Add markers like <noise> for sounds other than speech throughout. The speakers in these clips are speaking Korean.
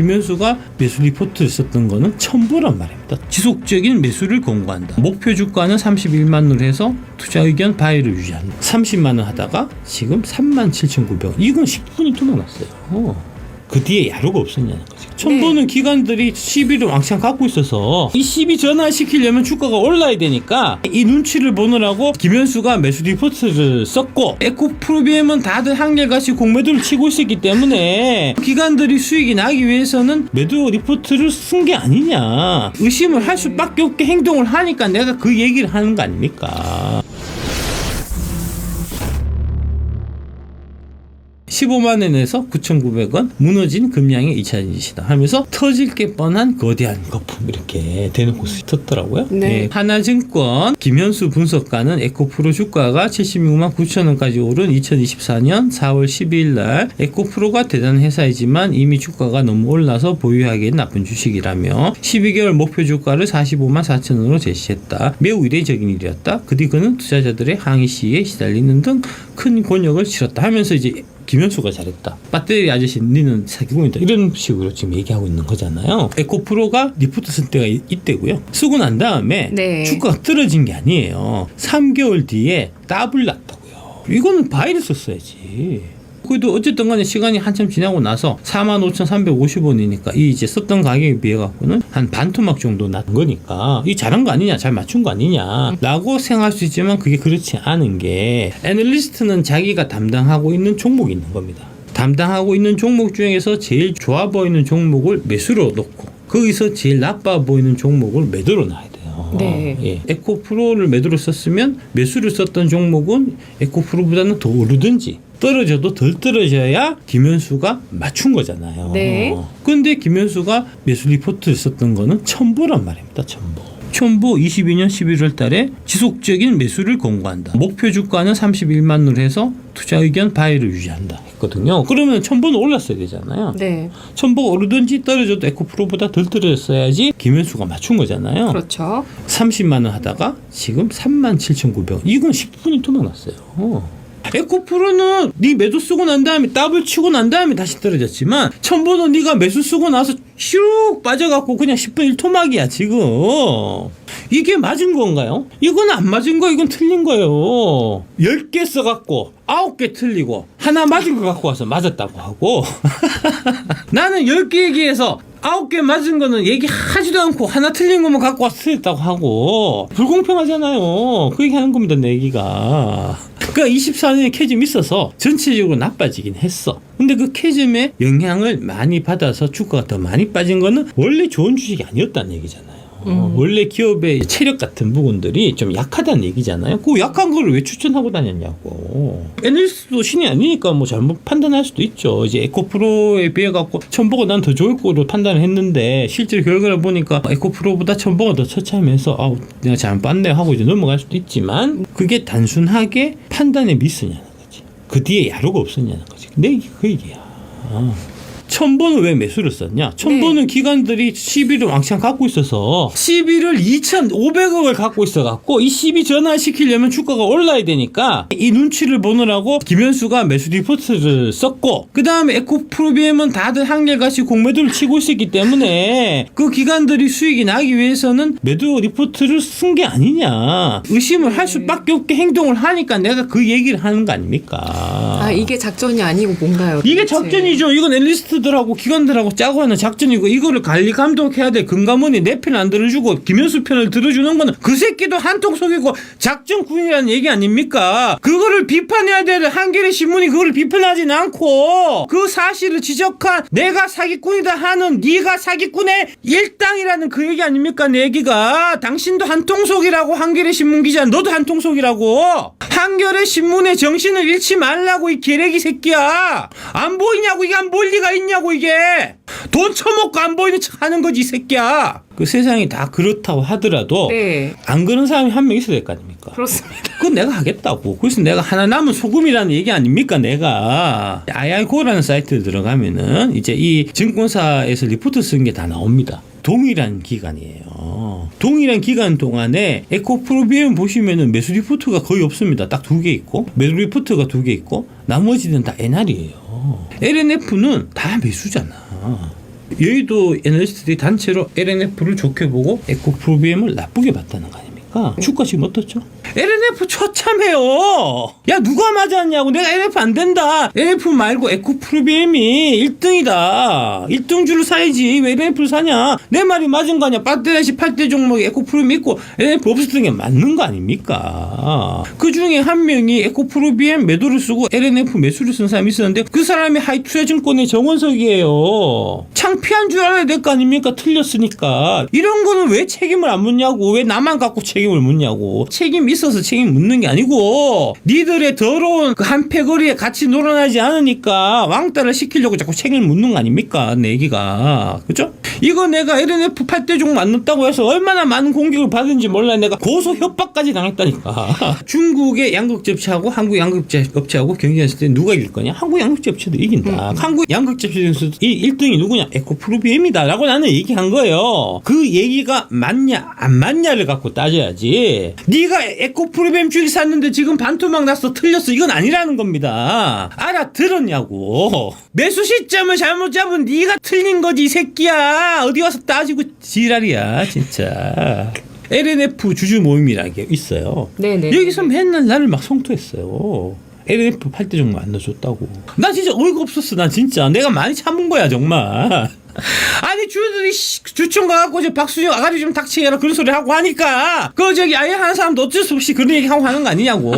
김현수가 매수 리포트를 썼던 거는 첨부란 말입니다. 지속적인 매수를 권고한다. 목표 주가는 31만 원으로 해서 투자 의견 바이를 유지한다. 30만 원 하다가 지금 3만 7,900원. 이건 10분이 투명났어요. 어. 그 뒤에 야루가 없었냐는 거죠. 첨부는 기관들이 시비를 왕창 갖고 있어서 이 시비 전환시키려면 주가가 올라야 되니까 이 눈치를 보느라고 김현수가 매수 리포트를 썼고 에코 프로비엠은 다들 한결같이 공매도를 치고 있었기 때문에 기관들이 수익이 나기 위해서는 매도 리포트를 쓴 게 아니냐 의심을 할 수밖에 없게 행동을 하니까 내가 그 얘기를 하는 거 아닙니까? 15만 원에서 9,900원 무너진 금양의 2차 진시다 하면서 터질 게 뻔한 거대한 거품 이렇게 대놓고 썼더라고요. 네. 예, 하나증권 김현수 분석가는 에코프로 주가가 76만 9천 원까지 오른 2024년 4월 12일 날 에코프로가 대단한 회사이지만 이미 주가가 너무 올라서 보유하기엔 나쁜 주식이라며 12개월 목표 주가를 45만 4천 원으로 제시했다. 매우 이례적인 일이었다. 그 뒤 그는 투자자들의 항의 시에 시달리는 등큰 곤욕을 치렀다 하면서 이제 김현수가 잘했다. 배터리 아저씨 니는 사기고 있다. 이런 식으로 지금 얘기하고 있는 거잖아요. 에코프로가 리포트 쓸 때가 이- 이때고요. 쓰고 난 다음에 네. 주가가 떨어진 게 아니에요. 3개월 뒤에 더블 났다고요. 이거는 바이를 썼어야지. 그래도 어쨌든 간에 시간이 한참 지나고 나서 45,350원이니까 이 이제 썼던 가격에 비해 갖고는 한 반토막 정도 난 거니까 이 잘한 거 아니냐 잘 맞춘 거 아니냐 라고 생각할 수 있지만 그게 그렇지 않은 게 애널리스트는 자기가 담당하고 있는 종목이 있는 겁니다. 담당하고 있는 종목 중에서 제일 좋아 보이는 종목을 매수로 놓고 거기서 제일 나빠 보이는 종목을 매도로 놔야 돼요. 네. 예. 에코프로를 매도로 썼으면 매수를 썼던 종목은 에코프로보다는 더 오르든지 떨어져도 덜 떨어져야 김현수가 맞춘 거잖아요. 네. 근데 김현수가 매수 리포트를 썼던 거는 첨부란 말입니다. 첨부. 첨부 22년 11월 달에 지속적인 매수를 권고한다. 목표 주가는 31만 원으로 해서 투자 의견 바이를 유지한다 했거든요. 그러면 첨부는 올랐어야 되잖아요. 네. 첨부가 오르든지 떨어져도 에코프로보다 덜 떨어졌어야지 김현수가 맞춘 거잖아요. 그렇죠. 30만 원 하다가 지금 3만 7,900원. 이건 10분이 투명났어요. 어. 에코프로는 네 매도 쓰고 난 다음에 더블 치고 난 다음에 다시 떨어졌지만 첨부는 네가 매수 쓰고 나서 슉 빠져갖고 그냥 10분 1토막이야 지금 이게 맞은 건가요? 이건 안 맞은 거 이건 틀린 거예요 10개 써갖고 9개 틀리고 하나 맞은 거 갖고 와서 맞았다고 하고 <laughs> 나는 10개 얘기해서 아홉 개 맞은 거는 얘기하지도 않고 하나 틀린 것만 갖고 와서 틀렸다고 하고 불공평하잖아요. 그 얘기하는 겁니다, 내 얘기가. 그러니까 24년에 캐즘이 있어서 전체적으로 나빠지긴 했어. 근데 그 캐즘의 영향을 많이 받아서 주가가 더 많이 빠진 거는 원래 좋은 주식이 아니었다는 얘기잖아요. 어, 원래 기업의 체력 같은 부분들이 좀 약하다는 얘기잖아요. 그 약한 거를 왜 추천하고 다녔냐고. 애널리스트도 신이 아니니까 뭐 잘못 판단할 수도 있죠. 이제 에코프로에 비해 갖고 첨보가 난 더 좋을 거로 판단을 했는데 실제 결과를 보니까 에코프로보다 첨보가 더 처참해서 아 내가 잘못 봤네 하고 이제 넘어갈 수도 있지만 그게 단순하게 판단의 미스냐는 거지. 그 뒤에 야루가 없었냐는 거지. 내 그 얘기야. 아. 첨보는 왜 매수를 썼냐? 첨보는 기관들이 시비를 왕창 갖고 있어서 시비를 2,500억을 갖고 있어갖고 이 시비 전환시키려면 주가가 올라야 되니까 이 눈치를 보느라고 김현수가 매수 리포트를 썼고 그 다음에 에코프로비엠은 다들 한결같이 공매도를 치고 있었기 때문에 그 기관들이 수익이 나기 위해서는 매도 리포트를 쓴 게 아니냐 의심을 할 수밖에 없게 행동을 하니까 내가 그 얘기를 하는 거 아닙니까? 아 이게 작전이 아니고 뭔가요? 이게 도대체? 작전이죠. 이건 앨리스트 들하고 기관들하고 짜고 하는 작전이고 이거를 관리 감독해야 돼. 금감원이 내 편 안 들어주고 김현수 편을 들어주는 거는 그 새끼도 한통 속이고 작전 군이라는 얘기 아닙니까? 그거를 비판해야 될 한겨레 신문이 그걸 비판하진 않고 그 사실을 지적한 내가 사기꾼이다 하는 네가 사기꾼의 일당이라는 그 얘기 아닙니까? 내 얘기가 당신도 한통 속이라고 한겨레 신문 기자 너도 한통 속이라고 한겨레 신문의 정신을 잃지 말라고 이 개래기 새끼야 안 보이냐고 이게 안 보일 리가 있냐 고 이게 돈 처먹고 안 보이는 척 하는 거지 이 새끼야 그 세상이 다 그렇다고 하더라도 네. 안 그런 사람이 한 명 있어야 될 거 아닙니까 그렇습니다. 그건 내가 하겠다고. 그래서 내가 하나 남은 소금이라는 얘기 아닙니까, 내가. II고라는 사이트에 들어가면은 이제 이 증권사에서 리포트 쓴 게 다 나옵니다. 동일한 기간이에요. 동일한 기간 동안에 에코 프로비엠 보시면은 매수 리포트가 거의 없습니다. 딱 두 개 있고, 매수 리포트가 두 개 있고, 나머지는 다 NR이에요. LNF는 다 매수잖아. 여의도 애널리스트들이 단체로 LNF를 좋게 보고 에코 프로비엠을 나쁘게 봤다는 거 아 닙니까? 주가 지금 어떻죠? LNF 처참해요. 야 누가 맞았냐고 내가 LNF 안 된다. LNF 말고 에코프로비엠이 1등이다. 1등주를 사야지 왜 LNF를 사냐? 내 말이 맞은 거 아니야? 빠떼다시 8대 종목에 에코프로비엠 있고 LNF 없었던 게 맞는 거 아닙니까? 그 중에 한 명이 에코프로비엠 매도를 쓰고 LNF 매수를 쓴 사람이 있었는데 그 사람이 하이투자증권의 정원석이에요. 창피한 줄 알아야 될 거 아닙니까? 틀렸으니까. 이런 거는 왜 책임을 안 묻냐고. 왜 나만 갖고 책임 을 묻냐고. 책임 있어서 책임 묻는 게 아니고 니들의 더러운 그 한패거리에 같이 놀아나지 않으니까 왕따를 시키려고 자꾸 책임을 묻는 거 아닙니까? 내 얘기가. 그죠? 이거 내가 LNF 8대 종 만났다고 해서 얼마나 많은 공격을 받은지 몰라 내가 고소 협박까지 당했다니까. <laughs> 중국의 양극재 업체하고 한국 양극재 업체하고 경쟁했을 때 누가 이길 거냐? 한국 양극재 업체도 이긴다. 한국 양극재 업체 중에서 이 1등이 누구냐? 에코프로비엠이다. 라고 나는 얘기한 거예요. 그 얘기가 맞냐 안 맞냐를 갖고 따져야 지. 네가 에코프로비엠 주식 샀는데 지금 반토막 났어 틀렸어. 이건 아니라는 겁니다. 알아들었냐고. 매수 시점을 잘못 잡은 네가 틀린 거지 이 새끼야. 어디 와서 따지고 지랄이야 진짜. LNF 주주 모임이라는 게 있어요. 네네. 여기서 맨날 나를 막 성토했어요. LNF 8대 정도 안 넣어줬다고. 나 진짜 어이가 없었어. 난 진짜. 내가 많이 참은 거야, 정말. 아니, 주들이 씨, 주총 가갖고 저 박수영 아가리 좀 닥치해라 그런 소리 하고 하니까 그 저기 아예 하는 사람도 어쩔 수 없이 그런 얘기 하고 하는 거 아니냐고.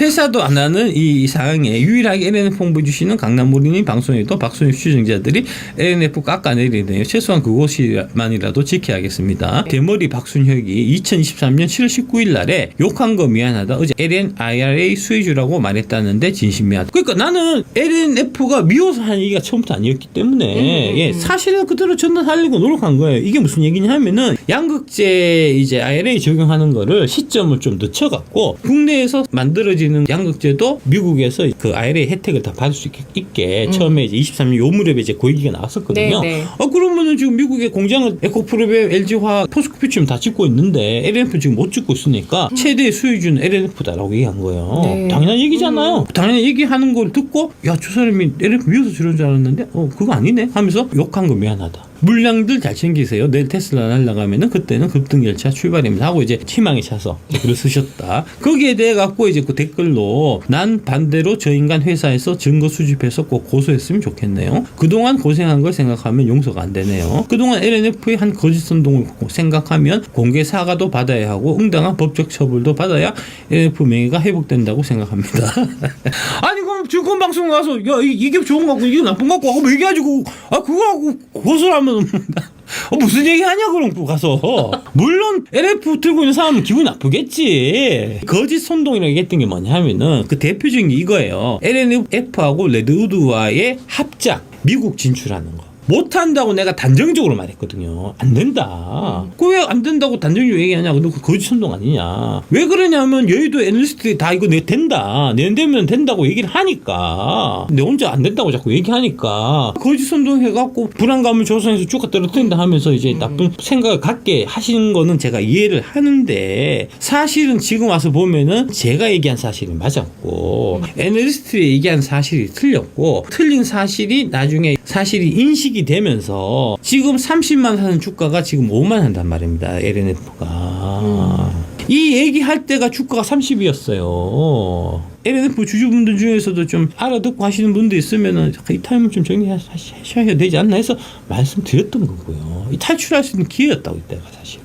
회사도 안 하는 이 상황에 유일하게 LNF 홍보해 주시는 강남모리님 방송에도 박수영 추정자들이 LNF 깎아내리네요. 최소한 그것이만이라도 지켜야겠습니다. 대머리 박순혁이 2023년 7월 19일 날에 욕한 거 미안하다. 어제 LNIRA 수혜주라고 말했다는데 진심 미안. 그러니까 나는 LNF가 미워서 한 얘기가 처음부터 아니었기 때문에 음, 예, 음. 사실은 그대로 전달하려고 노력한 거예요. 이게 무슨 얘기냐 하면은 양극재 이제 IRA 적용하는 거를 시점을 좀 늦춰갖고 국내에서 만들어지는 양극재도 미국에서 그 IRA 혜택을 다 받을 수 있게, 있게 처음에 이제 23년 요 무렵에 이제 그 얘기가 나왔었거든요. 음. 네, 네. 어 그러면은 지금 미국의 공장을 에코프로베, LG화, 포스코피치움 다 짓고 있는데 LNF 지금 못 짓고 있으니까 최대 수혜주는 LNF다라고 얘기한 거예요. 네. 당연한 얘기잖아요. 당연히 얘기하는 걸 듣고 야 저 사람이 LNF 미워서 저런 줄 알았는데 어 그거 아니네 하면서 욕한 거 미안 하다. 물량들 잘 챙기세요. 내일 테슬라 날라가면은 그때는 급등 열차 출발입니다 하고 이제 희망에 차서 글을 쓰셨다. 거기에 대해 갖고 이제 그 댓글로 난 반대로 저 인간 회사에서 증거 수집해서 꼭 고소했으면 좋겠네요. 그동안 고생한 걸 생각하면 용서가 안 되네요. 그동안 LNF의 한 거짓 선동을 생각하면 공개 사과도 받아야 하고 응당한 법적 처벌도 받아야 LNF 명예가 회복된다고 생각합니다. <laughs> 아니 그럼 증권 방송 가서 야 이- 이게 좋은 거 같고 이게 나쁜 거 같고 하고 얘기해가지고 아 그거 하고 고소를 하면 어, 무슨 얘기 하냐 그럼 또 가서. 물론 LF 들고 있는 사람은 기분 나쁘겠지. 거짓 선동이라고 얘기했던 게 뭐냐 하면은 그 대표적인 게 이거예요. LNF하고 레드우드와의 합작 미국 진출하는 거 못한다고 내가 단정적으로 말했거든요. 안 된다. 그왜안 된다고 단정적으로 얘기하냐? 근데 그 거짓 선동 아니냐? 왜 그러냐면 여의도 애널리스트들이 다 이거 내 된다. 내 되면 된다고 얘기를 하니까. 내 혼자 안 된다고 자꾸 얘기하니까 거짓 선동 해갖고 불안감을 조성해서 주가 떨어뜨린다 하면서 이제 나쁜 생각을 갖게 하시는 거는 제가 이해를 하는데 사실은 지금 와서 보면은 제가 얘기한 사실이 맞았고 애널리스트들이 얘기한 사실이 틀렸고 틀린 사실이 나중에 사실이 인식이 되면서 지금 30만 하는 주가가 지금 5만 한단 말입니다. LNF가. 이 얘기할 때가 주가가 30이었어요. LNF 주주분들 중에서도 좀 알아듣고 하시는 분들 있으면은 이 타임을 좀 정리하셔야 되지 않나 해서 말씀드렸던 거고요. 이 탈출할 수 있는 기회였다고 이때가 사실은.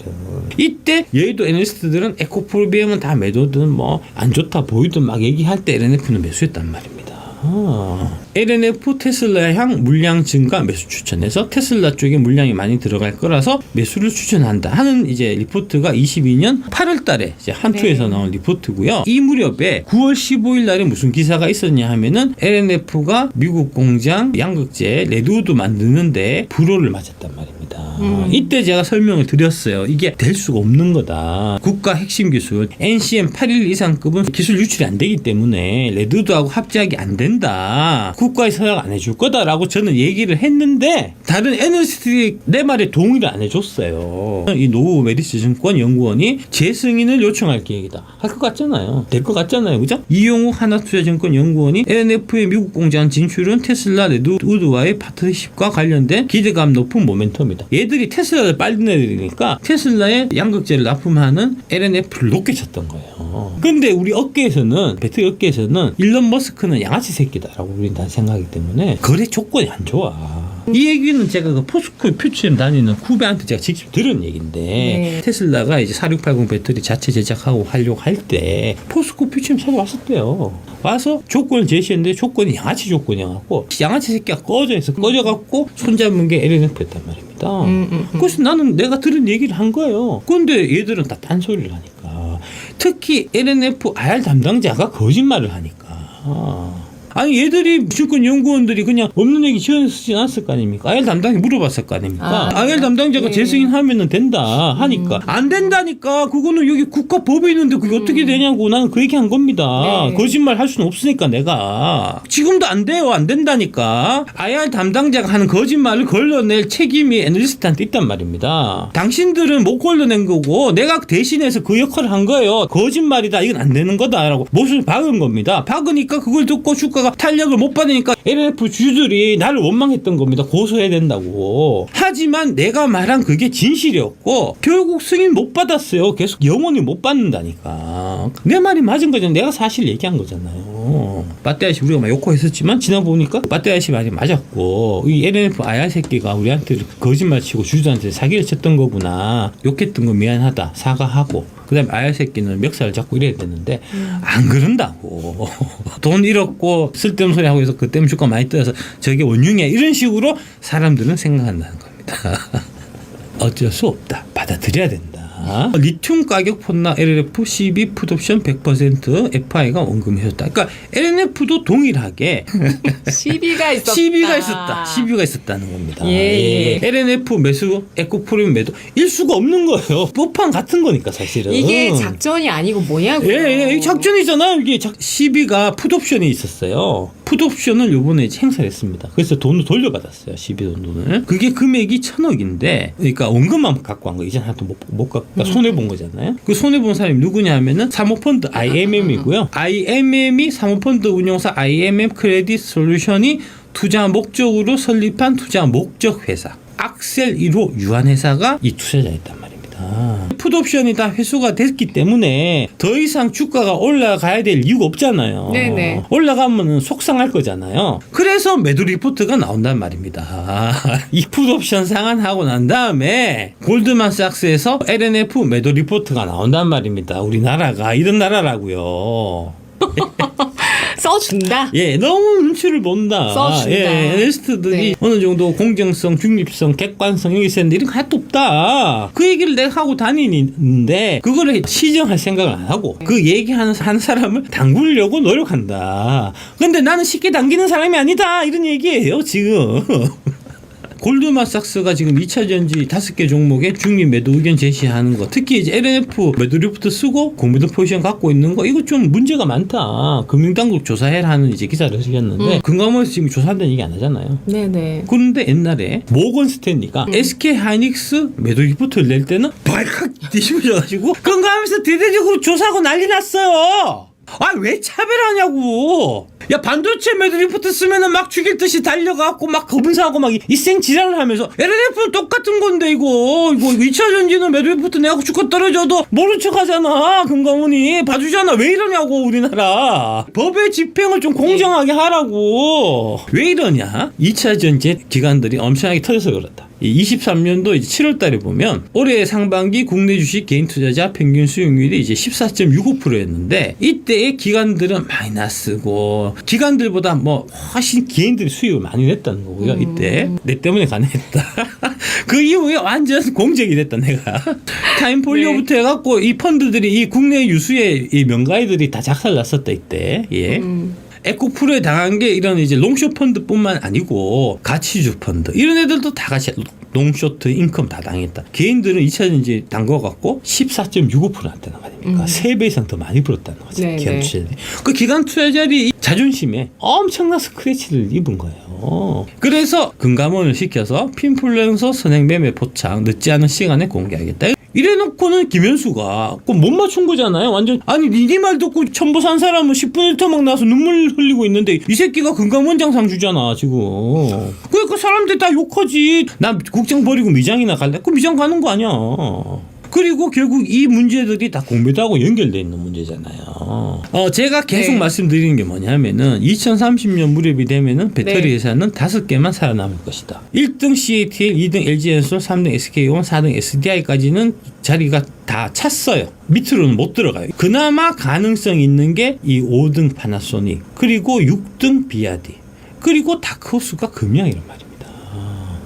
이때 여의도 애널리스트들은 에코프로비엠은 다 매도든 뭐 안 좋다 보이든 막 얘기할 때 LNF는 매수했단 말입니다. 아. LNF 테슬라향 물량 증가 매수 추천해서 테슬라 쪽에 물량이 많이 들어갈 거라서 매수를 추천한다 하는 이제 리포트가 22년 8월 달에 이제 한투에서 네. 나온 리포트고요. 이 무렵에 9월 15일 날에 무슨 기사가 있었냐 하면은 LNF가 미국 공장 양극재 레드우드 만드는데 불호를 맞았단 말입니다. 음. 이때 제가 설명을 드렸어요. 이게 될 수가 없는 거다. 국가 핵심 기술 NCM 8일 이상급은 기술 유출이 안 되기 때문에 레드도하고 합작이 안 된다. 국가에서 허락 안 해줄 거다라고 저는 얘기를 했는데 다른 애널리스트들이 내 말에 동의를 안 해줬어요. 이 노후 메디스 증권 연구원이 재승인을 요청할 계획이다. 할 것 같잖아요. 될 것 같잖아요. 그죠? 이용욱 하나투자증권 연구원이 LNF의 미국 공장 진출은 테슬라 레드우드와의 파트너십과 관련된 기대감 높은 모멘텀이다. 얘들이 테슬라를 빨리 내리니까 테슬라에 양극재를 납품하는 LNF를 높게 쳤던 거예요. 근데 우리 업계에서는 배터리 업계에서는 일론 머스크는 양아치 새끼다라고 우리는 다 생각하기 때문에 거래 조건이 안 좋아. 이 얘기는 제가 그 포스코 퓨처엠 다니는 후배한테 제가 직접 들은 얘기인데 네. 테슬라가 이제 4680 배터리 자체 제작하고 하려고 할 때 포스코 퓨처엠 찾아왔었대요. 와서 조건을 제시했는데 조건이 양아치 조건이어갖고 양아치 새끼가 꺼져 있어 꺼져갖고 손잡은 게 LNF였단 말입니다. 음, 음, 음. 그래서 나는 내가 들은 얘기를 한 거예요. 근데 얘들은 다 딴소리를 하니까. 특히 LNF IR 담당자가 거짓말을 하니까. 아니 얘들이 증권 연구원들이 그냥 없는 얘기 지어쓰지 않았을 거 아닙니까? IR 담당이 물어봤을 거 아닙니까? 아, IR 담당자가 예. 재승인하면은 된다 하니까 안 된다니까 그거는 여기 국가 법에 있는데 그게 어떻게 되냐고 나는 그 얘기 한 겁니다. 네. 거짓말 할 수는 없으니까 내가 지금도 안 돼요 안 된다니까 IR 담당자가 하는 거짓말을 걸러낼 책임이 애널리스트한테 있단 말입니다. 당신들은 못 걸러낸 거고 내가 대신해서 그 역할을 한 거예요. 거짓말이다 이건 안 되는 거다라고 못을 박은 겁니다. 박으니까 그걸 듣고 주가 가 탄력을 못 받으니까 LNF 주주들이 나를 원망했던 겁니다. 고소해야 된다고. 하지만 내가 말한 그게 진실이었고 결국 승인 못 받았어요. 계속 영원히 못 받는다니까. 내 말이 맞은 거잖아. 내가 사실 얘기한 거잖아요. 빠떼아씨 우리가 막 욕하고 했었지만 지나 보니까 빠떼아씨 말이 맞았고 이 LNF 아야 새끼가 우리한테 거짓말 치고 주주한테 사기를 쳤던 거구나. 욕했던 거 미안하다. 사과하고 그다음에 아야 새끼는 멱살을 잡고 이래야 되는데 안 그런다고 <laughs> 돈 잃었고 쓸데없는 소리 하고 해서 그 때문에 주가 많이 떠서 저게 원흉이야 이런 식으로 사람들은 생각한다는 겁니다. <laughs> 어쩔 수 없다. 받아들여야 된다. 리튬 가격 폭락 LNF 12 풋옵션 100% FI가 원금해줬다. 그러니까 LNF도 동일하게 <laughs> 시비가 있었다. 시비가 있었다. 시비가 있었다는 겁니다. 예, 예. LNF 매수, 에코프림 매도 일 수가 없는 거예요. 뽀판 같은 거니까 사실은. 이게 작전이 아니고 뭐냐고요. 예, 예, 이 작전이잖아요. 이게 작, 시비가 풋옵션이 있었어요. 풋옵션을 요번에 이제 행사를 했습니다. 그래서 돈을 돌려받았어요. 시비 돈을. 그게 금액이 천억인데, 그러니까 원금만 갖고 간 거. 이제 하나도 못, 못 갖고, 그러니까 손해본 거잖아요. 그 손해본 사람이 누구냐 하면은 사모펀드 IMM이고요. IMM이 사모펀드 운용사 IMM 크레딧 솔루션이 투자 목적으로 설립한 투자 목적 회사. 악셀 1호 유한 회사가 이 투자자였단 말입니 다. 풋옵션이 다 회수가 됐기 때문에 더 이상 주가가 올라가야 될 이유가 없잖아요. 네네. 올라가면 속상할 거잖아요. 그래서 매도 리포트가 나온단 말입니다. <laughs> 이 풋옵션 상한하고 난 다음에 골드만삭스에서 LNF 매도 리포트가 나온단 말입니다. 우리나라가 이런 나라라고요. <laughs> 써준다. 예, 너무 눈치를 본다. 써준다. 예, 애널리스트들이 네. 어느 정도 공정성, 중립성, 객관성 여기 있었는데 이런 거 하나도 없다. 그 얘기를 내가 하고 다니는데 그거를 시정할 생각을 안 하고 그 얘기하는 한 사람을 당구려고 노력한다. 근데 나는 쉽게 당기는 사람이 아니다. 이런 얘기예요, 지금. <laughs> 골드만삭스가 지금 2차 전지 다섯 개 종목에 중립 매도 의견 제시하는 거 특히 이제 LNF 매도 리프트 쓰고 공매도 포지션 갖고 있는 거 이거 좀 문제가 많다 금융당국 조사해라 하는 이제 기사를 쓰셨는데 음. 금감원에서 지금 조사한다는 얘기 안 하잖아요 네네. 그런데 옛날에 모건 스탠리가 음. SK 하이닉스 매도 리포트를 낼 때는 발칵 뒤집어져가지고 금감원에서 대대적으로 조사하고 난리 났어요 아 왜 차별하냐고 야 반도체 매도 리포트 쓰면은 막 죽일 듯이 달려가고 막 검사하고 막 이생 지랄을 하면서. LNF는 똑같은 건데 이거. 이거 2차 전지는 매도 리포트 내가 주가 떨어져도 모른 척 하잖아 금감원이. 봐주잖아. 왜 이러냐고 우리나라. 법의 집행을 좀 공정하게 하라고. 왜 이러냐? 2차 전지 기관들이 엄청나게 터져서 그렇다 23년도 이제 7월 달에 보면 올해 상반기 국내 주식 개인 투자자 평균 수익률이 이제 14.65%였는데 이때의 기관들은 마이너스고 기관들보다 뭐 훨씬 개인들이 수익을 많이 냈다는 거고요. 이때 내 때문에 가능했다. <laughs> 그 이후에 완전 공적이 됐다 내가. <laughs> 타임폴리오부터 해갖고 이 펀드들이 이 국내 유수의 이 명가이들이 다 작살났었다 이때. 예. 음. 에코프로에 당한 게 이런 이제 롱숏 펀드뿐만 아니고 가치주 펀드 이런 애들도 다 같이 농쇼트 인컴 다 당했다. 개인들은 2차 전지 담궈 갖고 14.65%한다는 거 아닙니까? 음. 세 3배 이상 더 많이 벌었다는 거죠. 네, 네. 투자자들이. 그 기관 투자자들이 자존심에 엄청난 스크래치를 입은 거예요. 그래서 금감원을 시켜서 핀플루언서 선행 매매 포착 늦지 않은 시간에 공개하겠다. 이래놓고는 김현수가 그못 맞춘 거잖아요. 완전 아니 니네 말 듣고 첨보 산 사람은 10분 1토 막 나서 눈물 흘리고 있는데 이 새끼가 금감원장상 주잖아 지금. 그러니까 사람들 다 욕하지. 나 국장 버리고 미장이나 갈래? 그 미장 가는 거 아니야. 그리고 결국 이 문제들이 다 공매도하고 연결돼 있는 문제잖아요. 어, 제가 계속 네. 말씀드리는 게 뭐냐면은 2030년 무렵이 되면은 배터리 네. 회사는 다섯 개만 살아남을 것이다. 1등 CATL, 2등 LG엔솔, 3등 SK온, 4등 SDI까지는 자리가 다 찼어요. 밑으로는 못 들어가요. 그나마 가능성 있는 게 이 5등 파나소닉, 그리고 6등 비아디, 그리고 다크호스가 금양이란 말입니다.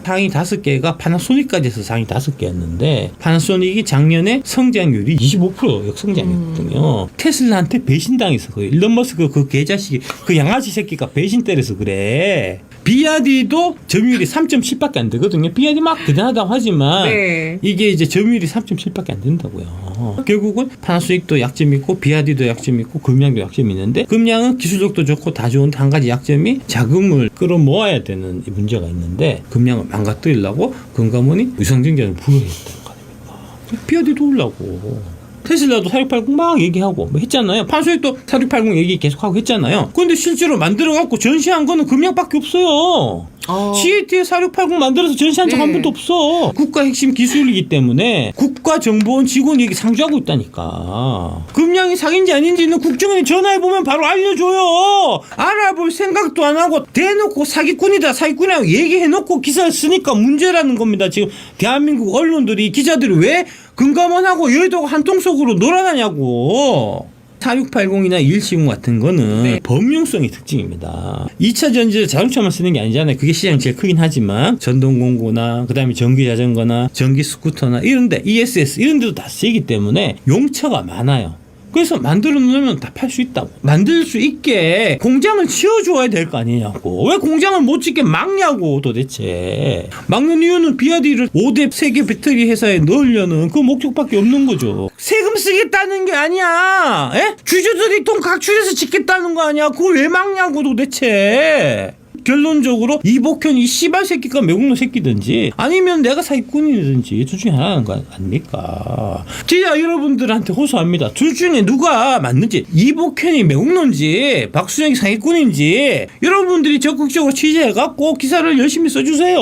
상위 다섯 개가 파나소닉까지 해서 상위 다섯 개였는데 파나소닉이 작년에 성장률이 25% 역성장했거든요. 테슬라한테 배신당해서 그 일론 머스크 그 개자식이 그 양아치 새끼가 배신 때려서 그래. 비아디도 점유율이 3.7밖에 안 되거든요. 비아디 막 대단하다고 하지만 네. 이게 이제 점유율이 3.7밖에 안 된다고요. 결국은 파나소닉도 약점 있고 비아디도 약점 있고 금양도 약점이 있는데 금양은 기술력도 좋고 다 좋은데 한 가지 약점이 자금을 끌어모아야 되는 이 문제가 있는데 금양을 망가뜨리려고 금감원이 위성전자를 부여했다는 거 아닙니까? 비아디도 올라고. 테슬라도 4680 막 얘기하고 뭐 했잖아요. 판소익도 4680 얘기 계속하고 했잖아요. 근데 실제로 만들어갖고 전시한 거는 금양밖에 없어요. 어. CAT에 4680 만들어서 전시한 적한 네. 번도 없어. 국가 핵심 기술이기 때문에 국가정보원 직원이 여기 상주하고 있다니까. 금양이 사기인지 아닌지는 국정원에 전화해보면 바로 알려줘요. 알아볼 생각도 안 하고 대놓고 사기꾼이다 사기꾼이라고 얘기해놓고 기사를 쓰니까 문제라는 겁니다. 지금 대한민국 언론들이 기자들이 왜 금감원하고 여의도가 한통 속으로 놀아나냐고. 4680이나 170 같은 거는 네. 범용성이 특징입니다. 2차 전지를 자동차만 쓰는 게 아니잖아요. 그게 시장이 제일 크긴 하지만 전동공구나 그다음에 전기 자전거나 전기 스쿠터나 이런데 ESS 이런 데도 다 쓰이기 때문에 용처가 많아요. 그래서 만들어 놓으면 다 팔 수 있다고. 만들 수 있게 공장을 지어줘야 될 거 아니냐고. 왜 공장을 못 짓게 막냐고 도대체. 막는 이유는 비아디를 5대 세계 배터리 회사에 넣으려는 그 목적밖에 없는 거죠. 세금 쓰겠다는 게 아니야. 에? 주주들이 돈 각출해서 짓겠다는 거 아니야. 그걸 왜 막냐고 도대체. 결론적으로 이복현 이 씨발 새끼가 매국노 새끼든지 아니면 내가 사기꾼이든지 둘 중에 하나는 거 아닙니까? 진짜 여러분들한테 호소합니다. 둘 중에 누가 맞는지 이복현이 매국노인지 박수영이 사기꾼인지 여러분들이 적극적으로 취재해갖고 기사를 열심히 써주세요.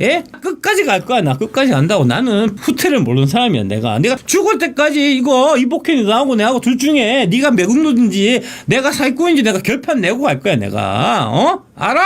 예? 끝까지 갈 거야. 나 끝까지 간다고. 나는 후퇴를 모르는 사람이야. 내가 내가 죽을 때까지 이거 이복현이 나하고 내하고 둘 중에 네가 매국노인지 내가 사기꾼인지 내가 결판 내고 갈 거야. 내가 어? 알아?